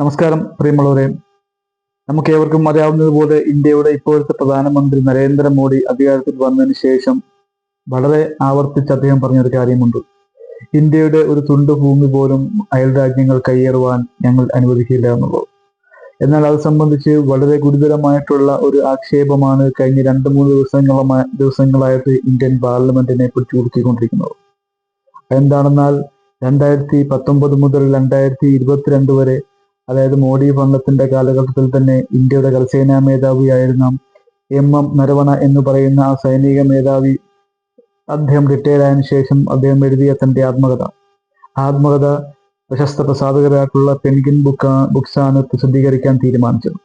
നമസ്കാരം പ്രിയമുള്ളവരെ. നമുക്ക് ഏവർക്കും അറിയാവുന്നതുപോലെ ഇന്ത്യയുടെ ഇപ്പോഴത്തെ പ്രധാനമന്ത്രി നരേന്ദ്രമോദി അധികാരത്തിൽ വന്നതിന് ശേഷം വളരെ ആവർത്തിച്ച് അദ്ദേഹം പറഞ്ഞൊരു കാര്യമുണ്ട്. ഇന്ത്യയുടെ ഒരു തുണ്ട് ഭൂമി പോലും അയൽ രാജ്യങ്ങൾ കൈയേറുവാൻ ഞങ്ങൾ അനുവദിക്കില്ല എന്നുള്ളത്. എന്നാൽ അത് സംബന്ധിച്ച് വളരെ ഗുരുതരമായിട്ടുള്ള ഒരു ആക്ഷേപമാണ് കഴിഞ്ഞ രണ്ട് മൂന്ന് ദിവസങ്ങളുമായി ദിവസങ്ങളായിട്ട് ഇന്ത്യൻ പാർലമെന്റിനെ പിടിച്ചു കൊടുത്തിക്കൊണ്ടിരിക്കുന്നത് എന്താണെന്നാൽ രണ്ടായിരത്തി പത്തൊമ്പത് മുതൽ രണ്ടായിരത്തി ഇരുപത്തിരണ്ട് വരെ അതായത് മോഡി ഭരണത്തിന്റെ കാലഘട്ടത്തിൽ തന്നെ ഇന്ത്യയുടെ കരസേനാ മേധാവിയായിരുന്ന എം എം നരവണ എന്ന് പറയുന്ന ആ സൈനിക മേധാവി അദ്ദേഹം റിട്ടയർ ആയതിനു ശേഷം അദ്ദേഹം എഴുതിയ തന്റെ ആത്മകഥ. ആത്മകഥ പ്രശസ്ത പ്രസാധകരായിട്ടുള്ള പെൻഗിൻ ബുക്ക് ബുക്സ് ആണ് പ്രസിദ്ധീകരിക്കാൻ തീരുമാനിച്ചത്.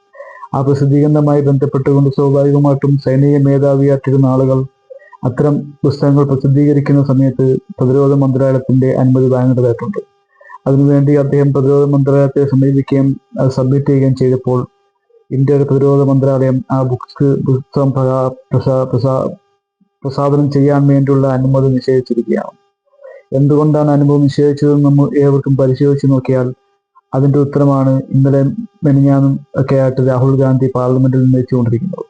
ആ പ്രസിദ്ധീകരണവുമായി ബന്ധപ്പെട്ടുകൊണ്ട് സ്വാഭാവികമായിട്ടും സൈനിക മേധാവിയായിട്ടിരുന്ന ആളുകൾ അത്തരം പുസ്തകങ്ങൾ പ്രസിദ്ധീകരിക്കുന്ന സമയത്ത് പ്രതിരോധ മന്ത്രാലയത്തിന്റെ അനുമതി വാങ്ങേണ്ടതായിട്ടുണ്ട് അതിനുവേണ്ടി അദ്ദേഹം പ്രതിരോധ മന്ത്രാലയത്തെ സമീപിക്കുകയും അത് സബ്മിറ്റ് ചെയ്യുകയും ചെയ്തപ്പോൾ ഇന്ത്യയുടെ പ്രതിരോധ മന്ത്രാലയം ആ ബുക്ക് പുസ്തകം പ്രസാദനം ചെയ്യാൻ വേണ്ടിയുള്ള അനുമതി നിഷേധിച്ചിരിക്കുകയാണ്. എന്തുകൊണ്ടാണ് അനുമതി നിഷേധിച്ചതെന്ന് നമ്മൾ ഏവർക്കും പരിശോധിച്ച് നോക്കിയാൽ അതിന്റെ ഉത്തരമാണ് ഇന്നലെ മെനിഞ്ഞാനും ഒക്കെ ആയിട്ട് രാഹുൽ ഗാന്ധി പാർലമെന്റിൽ ഉന്നയിച്ചുകൊണ്ടിരിക്കുന്നത്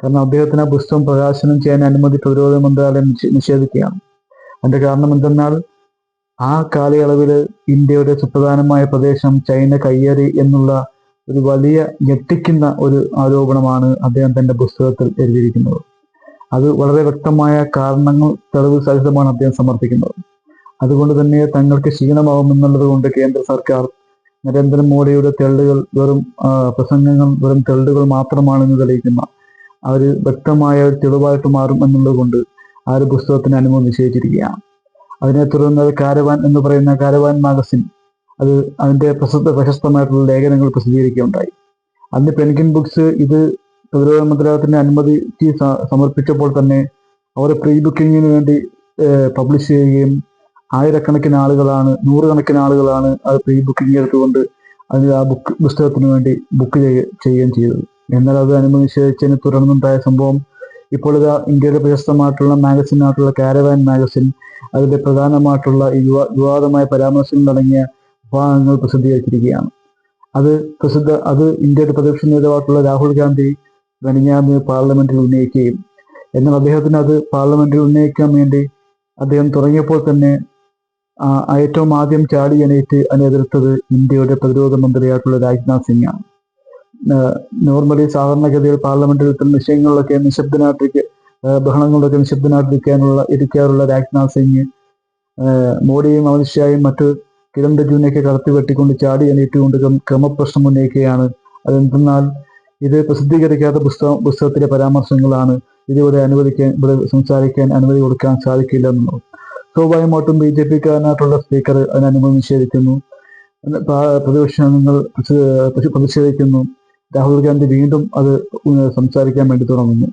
കാരണം അദ്ദേഹത്തിന് ആ പുസ്തകം പ്രകാശനം ചെയ്യാൻ അനുമതി പ്രതിരോധ മന്ത്രാലയം നിഷേ- നിഷേധിക്കുകയാണ്. അതിന്റെ കാരണം എന്തെന്നാൽ ആ കാലയളവിൽ ഇന്ത്യയുടെ സുപ്രധാനമായ പ്രദേശം ചൈന കയ്യേറി എന്നുള്ള ഒരു വലിയ ഞെട്ടിക്കുന്ന ഒരു ആരോപണമാണ് അദ്ദേഹം തന്റെ പുസ്തകത്തിൽ എഴുതിയിരിക്കുന്നത്. അത് വളരെ വ്യക്തമായ കാരണങ്ങൾ തെളിവ് സഹിതമാണ് അദ്ദേഹം സമർപ്പിക്കുന്നത്. അതുകൊണ്ട് തന്നെ തങ്ങൾക്ക് ക്ഷീണമാവുമെന്നുള്ളത് കൊണ്ട് കേന്ദ്ര സർക്കാർ നരേന്ദ്രമോദിയുടെ തെളിവുകൾ വെറും പ്രസംഗങ്ങൾ വെറും തെളിവുകൾ മാത്രമാണെന്ന് തെളിയിക്കുന്ന അവർ വ്യക്തമായ ഒരു തെളിവായിട്ട് മാറും എന്നുള്ളത് കൊണ്ട് ആ ഒരു പുസ്തകത്തിന് അനുമതി നിശ്ചയിച്ചിരിക്കുകയാണ് അതിനെ തുടർന്ന് കാരവാൻ എന്ന് പറയുന്ന കാരവാൻ മാഗസിൻ അത് അതിന്റെ പ്രസിദ്ധ പ്രശസ്തമായിട്ടുള്ള ലേഖനങ്ങൾ പ്രസിദ്ധീകരിക്കുകയുണ്ടായി. അന്ന് പെൻകിൻ ബുക്സ് ഇത് പ്രതിരോധ മന്ത്രാലയത്തിന്റെ അനുമതി സമർപ്പിച്ചപ്പോൾ തന്നെ അവർ പ്രീ ബുക്കിങ്ങിന് വേണ്ടി പബ്ലിഷ് ചെയ്യുകയും ആയിരക്കണക്കിന് ആളുകളാണ് നൂറുകണക്കിന് ആളുകളാണ് അത് പ്രീ ബുക്കിംഗ് എടുത്തുകൊണ്ട് അത് ആ ബുക്ക് പുസ്തകത്തിന് വേണ്ടി ബുക്ക് ചെയ്യുകയും ചെയ്തത്. എന്നാൽ അത് അനുമതി നിഷേധിച്ചതിനെ തുടർന്നുണ്ടായ സംഭവം ഇപ്പോൾ ഇത് ഇന്ത്യയുടെ പ്രശസ്തമായിട്ടുള്ള മാഗസിനായിട്ടുള്ള കാരവാൻ മാഗസിൻ അതിന്റെ പ്രധാനമായിട്ടുള്ള വിവാ- വിവാദമായ പരാമർശങ്ങൾ അടങ്ങിയ ഭാഗങ്ങൾ പ്രസിദ്ധീകരിച്ചിരിക്കുകയാണ്. അത് പ്രസിദ്ധ അത് ഇന്ത്യയുടെ പ്രതിപക്ഷ നേതാവായിട്ടുള്ള രാഹുൽ ഗാന്ധി വനിഞ്ഞാന്ന് പാർലമെന്റിൽ ഉന്നയിക്കുകയും എന്നാൽ അദ്ദേഹത്തിന് അത് പാർലമെന്റിൽ ഉന്നയിക്കാൻ വേണ്ടി അദ്ദേഹം തുടങ്ങിയപ്പോൾ തന്നെ ഏറ്റവും ആദ്യം ചാടി എണീറ്റ് അതിനെ എതിർത്തത് ഇന്ത്യയുടെ പ്രതിരോധ മന്ത്രിയായിട്ടുള്ള രാജ്നാഥ് സിംഗ് ആണ് നോർമലി സാധാരണഗതിയിൽ പാർലമെന്റിൽ ഇത്തരം വിഷയങ്ങളിലൊക്കെ നിശബ്ദനായിട്ടിരിക്കുക ബഹളങ്ങളിലൊക്കെ നിശബ്ദനായിട്ടിരിക്കാനുള്ള ഇരിക്കാറുള്ള രാജ്നാഥ് സിംഗ് മോഡിയും അമിത്ഷായും മറ്റു കിരൺ റിജുവിനെയൊക്കെ കടത്തി വെട്ടിക്കൊണ്ട് ചാടി എണീറ്റുകൊണ്ട് ക്രമ- ക്രമപ്രശ്നം ഉന്നയിക്കുകയാണ്. അതെന്തെന്നാൽ ഇത് പ്രസിദ്ധീകരിക്കാത്ത പുസ്തകം പുസ്തകത്തിലെ പരാമർശങ്ങളാണ്. ഇതിവിടെ അനുവദിക്കാൻ ഇവിടെ സംസാരിക്കാൻ അനുമതി കൊടുക്കാൻ സാധിക്കില്ല എന്നുള്ളത്. സ്വാഭാവികമായിട്ടും ബി ജെ പിക്കാരനായിട്ടുള്ള സ്പീക്കർ അതിന് അനുമതി നിഷേധിക്കുന്നു പ്രതിപക്ഷ പ്രതിഷേധിക്കുന്നു. രാഹുൽ ഗാന്ധി വീണ്ടും അത് സംസാരിക്കാൻ വേണ്ടി തുടങ്ങുന്നു.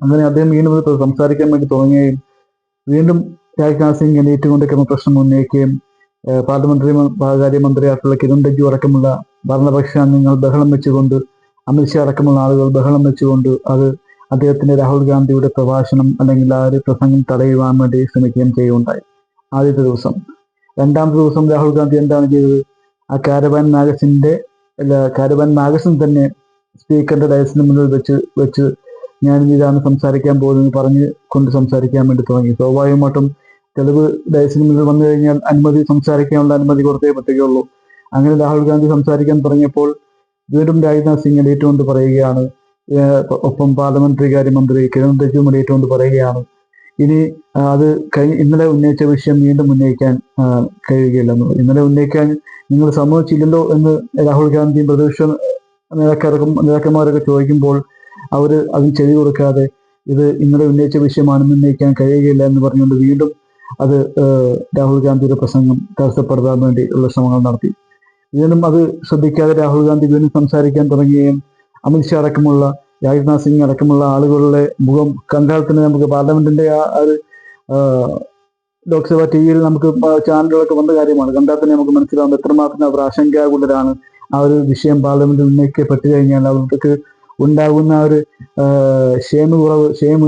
അങ്ങനെ അദ്ദേഹം വീണ്ടും അത് സംസാരിക്കാൻ വേണ്ടി തുടങ്ങുകയും വീണ്ടും രാജ്നാഥ് സിംഗ് എണീറ്റുകൊണ്ട് ക്രമപ്രശ്നം ഉന്നയിക്കുകയും പാർലമെന്ററി കാര്യമന്ത്രിയായിട്ടുള്ള കിരൺ റിജ്ജു അടക്കമുള്ള ഭരണപക്ഷ അംഗങ്ങൾ ബഹളം വെച്ചുകൊണ്ട് അമിത്ഷാ അടക്കമുള്ള ആളുകൾ ബഹളം വെച്ചുകൊണ്ട് അത് അദ്ദേഹത്തിന്റെ രാഹുൽ ഗാന്ധിയുടെ പ്രഭാഷണം അല്ലെങ്കിൽ ആ ഒരു പ്രസംഗം തടയുവാൻ വേണ്ടി ശ്രമിക്കുകയും ചെയ്യുകയുണ്ടായി ആദ്യത്തെ ദിവസം. രണ്ടാമത്തെ ദിവസം രാഹുൽ ഗാന്ധി എന്താണ് ചെയ്തത്? ആ കാരവാൻ മാഗസിന്റെ കാരവാൻ മാഗസിൻ തന്നെ സ്പീക്കറിന്റെ ഡയസിന് മുന്നിൽ വെച്ച് വെച്ച് ഞാൻ ഇതാണ് സംസാരിക്കാൻ പോകുന്നത് പറഞ്ഞ് കൊണ്ട് സംസാരിക്കാൻ വേണ്ടി തുടങ്ങി. സ്വാഭാവികമായിട്ടും തെളിവ് ഡയസിന് മുന്നിൽ വന്നു കഴിഞ്ഞാൽ അനുമതി സംസാരിക്കാനുള്ള അനുമതി കൊടുത്തേ പറ്റുകയുള്ളൂ. അങ്ങനെ രാഹുൽ ഗാന്ധി സംസാരിക്കാൻ തുടങ്ങിയപ്പോൾ വീണ്ടും രാജ്നാഥ് സിംഗ് എണീറ്റുകൊണ്ട് പറയുകയാണ് ഒപ്പം പാർലമെന്ററി കാര്യമന്ത്രി കിരൺ റിജുവും എണീറ്റുകൊണ്ട് പറയുകയാണ് ഇനി അത് കഴിഞ്ഞ ഇന്നലെ ഉന്നയിച്ച വിഷയം വീണ്ടും ഉന്നയിക്കാൻ ആ, കഴിയുകയില്ലെന്ന് ഇന്നലെ ഉന്നയിക്കാൻ നിങ്ങൾ സമ്മതിച്ചില്ലല്ലോ എന്ന് രാഹുൽ ഗാന്ധി പ്രതിപക്ഷ നേതാക്കാർക്കും നേതാക്കന്മാരൊക്കെ ചോദിക്കുമ്പോൾ അവർ അതിന് ചെവി കൊടുക്കാതെ ഇത് ഇന്നലെ ഉന്നയിച്ച വിഷയമാണെന്ന് ഉന്നയിക്കാൻ കഴിയുകയില്ല എന്ന് പറഞ്ഞുകൊണ്ട് വീണ്ടും അത് രാഹുൽ ഗാന്ധിയുടെ പ്രസംഗം തടസ്സപ്പെടുത്താൻ വേണ്ടി ഉള്ള ശ്രമങ്ങൾ നടത്തി. വീണ്ടും അത് ശ്രദ്ധിക്കാതെ രാഹുൽ ഗാന്ധി വീണ്ടും സംസാരിക്കാൻ തുടങ്ങുകയും അമിത്ഷാ അടക്കമുള്ള രാജ്നാഥ് സിംഗ് അടക്കമുള്ള ആളുകളുടെ മുഖം കണ്ടാൽ തന്നെ നമുക്ക് പാർലമെന്റിന്റെ ആ ഒരു ലോക്സഭാ ടി വിയിൽ നമുക്ക് ചാനലുകളൊക്കെ വന്ന കാര്യമാണ്. കണ്ടാൽ തന്നെ നമുക്ക് മനസ്സിലാവും എത്രമാത്രം അവർ ആശങ്കാകുലരാണ്. ആ ഒരു വിഷയം പാർലമെന്റിൽ ഉന്നയിക്കപ്പെട്ടു കഴിഞ്ഞാൽ അവർക്ക് ഉണ്ടാകുന്ന ഒരു ഷേമ കുറവ് ക്ഷേമ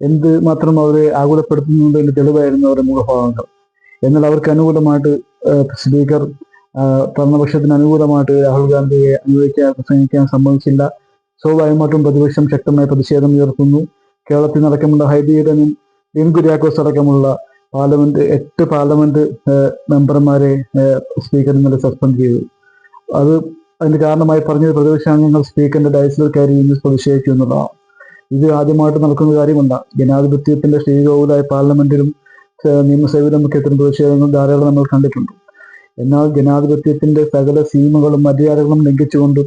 എന്ത് മാത്രം അവരെ ആകുലപ്പെടുത്തുന്നതിന്റെ തെളിവായിരുന്നു അവരുടെ മുഖഭാവങ്ങൾ. എന്നാൽ അവർക്ക് അനുകൂലമായിട്ട് സ്പീക്കർ ഭരണപക്ഷത്തിന് അനുകൂലമായിട്ട് രാഹുൽ ഗാന്ധിയെ അനുവദിക്കാൻ പ്രസംഗിക്കാൻ സമ്മതിച്ചില്ല. സ്വാഭാവികമായിട്ടും പ്രതിപക്ഷം ശക്തമായ പ്രതിഷേധം ഉയർത്തുന്നു. കേരളത്തിൽ നടക്കമുള്ള ഹൈബീഡനും ഡീൻ കുര്യാക്കോസ് അടക്കമുള്ള പാർലമെന്റ് എട്ട് പാർലമെന്റ് മെമ്പർമാരെ സ്പീക്കർ ഇന്നലെ സസ്പെൻഡ് ചെയ്തു. അത് അതിന് കാരണമായി പറഞ്ഞത് പ്രതിപക്ഷാംഗങ്ങൾ സ്പീക്കറിന്റെ ഡയസിൽ കയറി ഇന്ന് പ്രതിഷേധിച്ചു എന്നുള്ളതാണ്. ഇത് ആദ്യമായിട്ട് നടക്കുന്ന കാര്യമല്ല. ജനാധിപത്യത്തിന്റെ ശ്രീകോവിലായ പാർലമെന്റിലും നിയമസഭയിലും ഒക്കെ ഇത്തരം പ്രതിഷേധങ്ങൾ ധാരാളം നമ്മൾ കണ്ടിട്ടുണ്ട്. എന്നാൽ ജനാധിപത്യത്തിന്റെ സകല സീമകളും മര്യാദകളും ലംഘിച്ചുകൊണ്ട്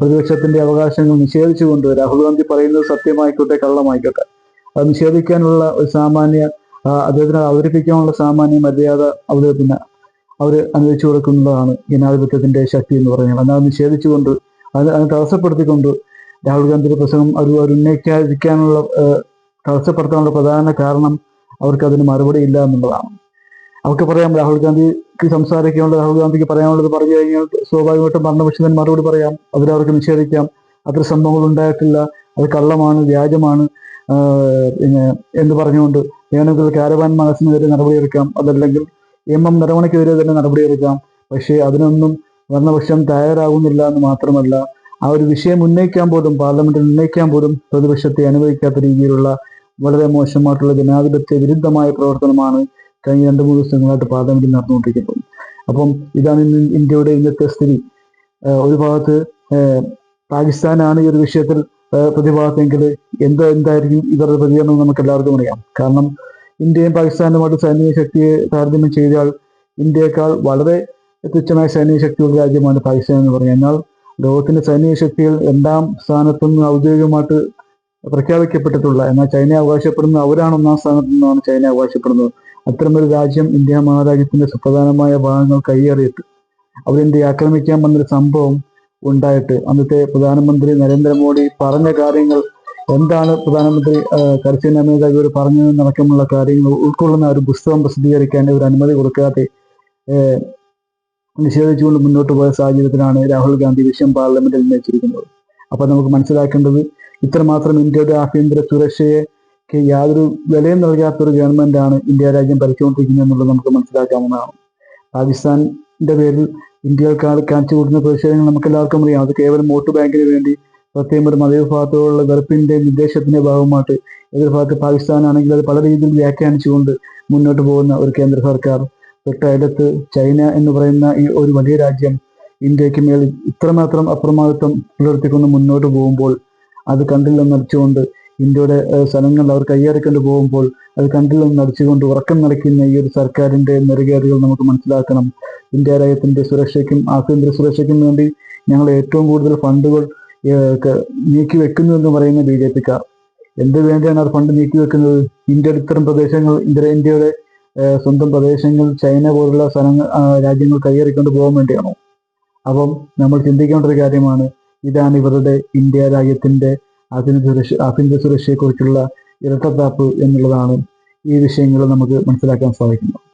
പ്രതിപക്ഷത്തിന്റെ അവകാശങ്ങൾ നിഷേധിച്ചുകൊണ്ട് രാഹുൽ ഗാന്ധി പറയുന്നത് സത്യമായിക്കോട്ടെ കള്ളമായിക്കോട്ടെ. അത് നിഷേധിക്കാനുള്ള ഒരു സാമാന്യ അദ്ദേഹത്തിന് അവതരിപ്പിക്കാനുള്ള സാമാന്യ മര്യാദ അദ്ദേഹത്തിന് അവർ അനുവദിച്ചു കൊടുക്കുന്നതാണ് ജനാധിപത്യത്തിന്റെ ശക്തി എന്ന് പറയുന്നത് എന്നാൽ നിഷേധിച്ചുകൊണ്ട് അത് അത് തടസ്സപ്പെടുത്തിക്കൊണ്ട് രാഹുൽ ഗാന്ധിയുടെ പ്രസംഗം അത് അവർ ഉന്നയിക്കാതിരിക്കാനുള്ള തടസ്സപ്പെടുത്താനുള്ള പ്രധാന കാരണം അവർക്ക് അതിന് മറുപടി ഇല്ല എന്നുള്ളതാണ്. അവർക്ക് പറയാം രാഹുൽ ഗാന്ധിക്ക് സംസാരിക്കാനുള്ള രാഹുൽ ഗാന്ധിക്ക് പറയാനുള്ളത് പറഞ്ഞു കഴിഞ്ഞാൽ സ്വാഭാവികമായിട്ടും ഭരണപക്ഷത്തിന് മറുപടി പറയാം. അവരവർക്ക് നിഷേധിക്കാം. അത്ര സംഭവങ്ങൾ ഉണ്ടായിട്ടില്ല. അത് കള്ളമാണ് വ്യാജമാണ്. പിന്നെ എന്ന് പറഞ്ഞുകൊണ്ട് വേണമെങ്കിൽ കാരവാൻ മാഗസിനെതിരെ നടപടിയെടുക്കാം. അതല്ലെങ്കിൽ എം എം നരവണയ്ക്കെതിരെ തന്നെ നടപടിയെടുക്കാം. പക്ഷേ അതിനൊന്നും ഭരണപക്ഷം തയ്യാറാകുന്നില്ല എന്ന് മാത്രമല്ല ആ ഒരു വിഷയം ഉന്നയിക്കാൻ പോലും പാർലമെന്റിൽ ഉന്നയിക്കാൻ പോലും പ്രതിപക്ഷത്തെ അനുവദിക്കാത്ത രീതിയിലുള്ള വളരെ മോശമായിട്ടുള്ള ജനാധിപത്യ വിരുദ്ധമായ പ്രവർത്തനമാണ് കഴിഞ്ഞ രണ്ട് മൂന്ന് ദിവസങ്ങളായിട്ട് പാർലമെന്റിൽ നടന്നുകൊണ്ടിരിക്കുന്നത് അപ്പം ഇതാണ് ഇന്ന് ഇന്ത്യയുടെ ഇന്നത്തെ സ്ഥിതി. ഒരു ഭാഗത്ത് പാകിസ്ഥാനാണ് ഈ ഒരു വിഷയത്തിൽ പ്രതിഭാഗത്തെങ്കിൽ എന്ത് എന്തായിരിക്കും ഇവരുടെ പ്രതികരണം എന്ന് നമുക്ക് എല്ലാവർക്കും അറിയാം. കാരണം ഇന്ത്യയും പാകിസ്ഥാനുമായിട്ട് സൈനിക ശക്തിയെ താരതമ്യം ചെയ്താൽ ഇന്ത്യയെക്കാൾ വളരെ തുച്ഛമായ സൈനിക ശക്തിയുള്ള രാജ്യമാണ് പാകിസ്ഥാൻ എന്ന് പറയുന്നത് എന്നാൽ ലോകത്തിന്റെ സൈനിക ശക്തികൾ രണ്ടാം സ്ഥാനത്തു നിന്ന് ഔദ്യോഗികമായിട്ട് പ്രഖ്യാപിക്കപ്പെട്ടിട്ടുള്ള എന്നാൽ ചൈന അവകാശപ്പെടുന്ന അവരാണ് ഒന്നാം സ്ഥാനത്ത് നിന്നാണ് ചൈന അവകാശപ്പെടുന്നത്. അത്തരമൊരു രാജ്യം ഇന്ത്യ മഹാരാജ്യത്തിന്റെ സുപ്രധാനമായ ഭാഗങ്ങൾ കൈയേറിയിട്ട് അവരിന്ത്യ ആക്രമിക്കാൻ വന്നൊരു സംഭവം ഉണ്ടായിട്ട് അന്നത്തെ പ്രധാനമന്ത്രി നരേന്ദ്രമോദി പറഞ്ഞ കാര്യങ്ങൾ എന്താണ് പ്രധാനമന്ത്രി കരസേന മേധാവി ഒരു പറഞ്ഞതെന്നടക്കമുള്ള കാര്യങ്ങൾ ഉൾക്കൊള്ളുന്ന ഒരു പുസ്തകം പ്രസിദ്ധീകരിക്കാൻ ഒരു അനുമതി കൊടുക്കാതെ നിഷേധിച്ചുകൊണ്ട് മുന്നോട്ട് പോയ സാഹചര്യത്തിലാണ് രാഹുൽ ഗാന്ധി വിഷയം പാർലമെന്റിൽ ഉന്നയിച്ചിരിക്കുന്നത്. അപ്പൊ നമുക്ക് മനസ്സിലാക്കേണ്ടത് ഇത്രമാത്രം ഇന്ത്യയുടെ ആഭ്യന്തര സുരക്ഷയെ യാതൊരു വിലയും നൽകാത്തൊരു ഗവൺമെന്റാണ് ഇന്ത്യ രാജ്യം ഭരിച്ചുകൊണ്ടിരിക്കുന്നത് എന്നുള്ളത് നമുക്ക് മനസ്സിലാക്കാവുന്നതാണ്. പാകിസ്ഥാന്റെ പേരിൽ ഇന്ത്യക്കാർ കാണിച്ചു കൂടുന്ന പ്രതിഷേധങ്ങൾ നമുക്ക് എല്ലാവർക്കും അറിയാം. അത് കേവലം വോട്ട് ബാങ്കിന് വേണ്ടി പ്രത്യേകം ഒരു മതവിഭാഗത്തോടുള്ള വെറുപ്പിന്റെ നിർദ്ദേശത്തിന്റെ ഭാഗമായിട്ട് എതിർഭാഗത്ത് പാകിസ്ഥാനാണെങ്കിൽ അത് പല രീതിയിൽ വ്യാഖ്യാനിച്ചുകൊണ്ട് മുന്നോട്ട് പോകുന്ന ഒരു കേന്ദ്ര സർക്കാർ. തൊട്ടടുത്ത് ചൈന എന്ന് പറയുന്ന ഈ ഒരു വലിയ രാജ്യം ഇന്ത്യയ്ക്ക് മേൽ ഇത്രമാത്രം അപ്രമാദിത്വം പുലർത്തിക്കൊണ്ട് മുന്നോട്ട് പോകുമ്പോൾ അത് കണ്ടില്ലെന്ന് നടിച്ചുകൊണ്ട് ഇന്ത്യയുടെ സ്ഥലങ്ങൾ അവർ കൈയേറിക്കൊണ്ട് പോകുമ്പോൾ അത് കണ്ടില്ലെന്ന് നടിച്ചുകൊണ്ട് ഉറക്കം നടക്കുന്ന ഈ ഒരു സർക്കാരിന്റെ നെറുകേറുകൾ നമുക്ക് മനസ്സിലാക്കണം. ഇന്ത്യ രാജ്യത്തിന്റെ സുരക്ഷയ്ക്കും ആഭ്യന്തര സുരക്ഷയ്ക്കും വേണ്ടി ഞങ്ങൾ ഏറ്റവും കൂടുതൽ ഫണ്ടുകൾ നീക്കി വെക്കുന്നു എന്ന് പറയുന്ന ബി ജെ പിക്കാർ എന്ത് വേണ്ടിയാണ് അത് ഫണ്ട് നീക്കി വെക്കുന്നത്? ഇന്ത്യയുടെ ഇത്തരം പ്രദേശങ്ങൾ ഇന്ത്യ ഇന്ത്യയുടെ സ്വന്തം പ്രദേശങ്ങൾ ചൈന പോലുള്ള സ്ഥലങ്ങൾ രാജ്യങ്ങൾ കൈയേറിക്കൊണ്ട് പോകാൻ വേണ്ടിയാണോ? അപ്പം നമ്മൾ ചിന്തിക്കേണ്ട ഒരു കാര്യമാണ് ഇതാണ് ഇവരുടെ ഇന്ത്യ രാജ്യത്തിന്റെ ആഭ്യന്തര സുരക്ഷ ആഭ്യന്തര സുരക്ഷയെക്കുറിച്ചുള്ള ഇരട്ടത്താപ്പ് എന്നുള്ളതാണ് ഈ വിഷയങ്ങൾ നമുക്ക് മനസ്സിലാക്കാൻ സാധിക്കുന്നത്.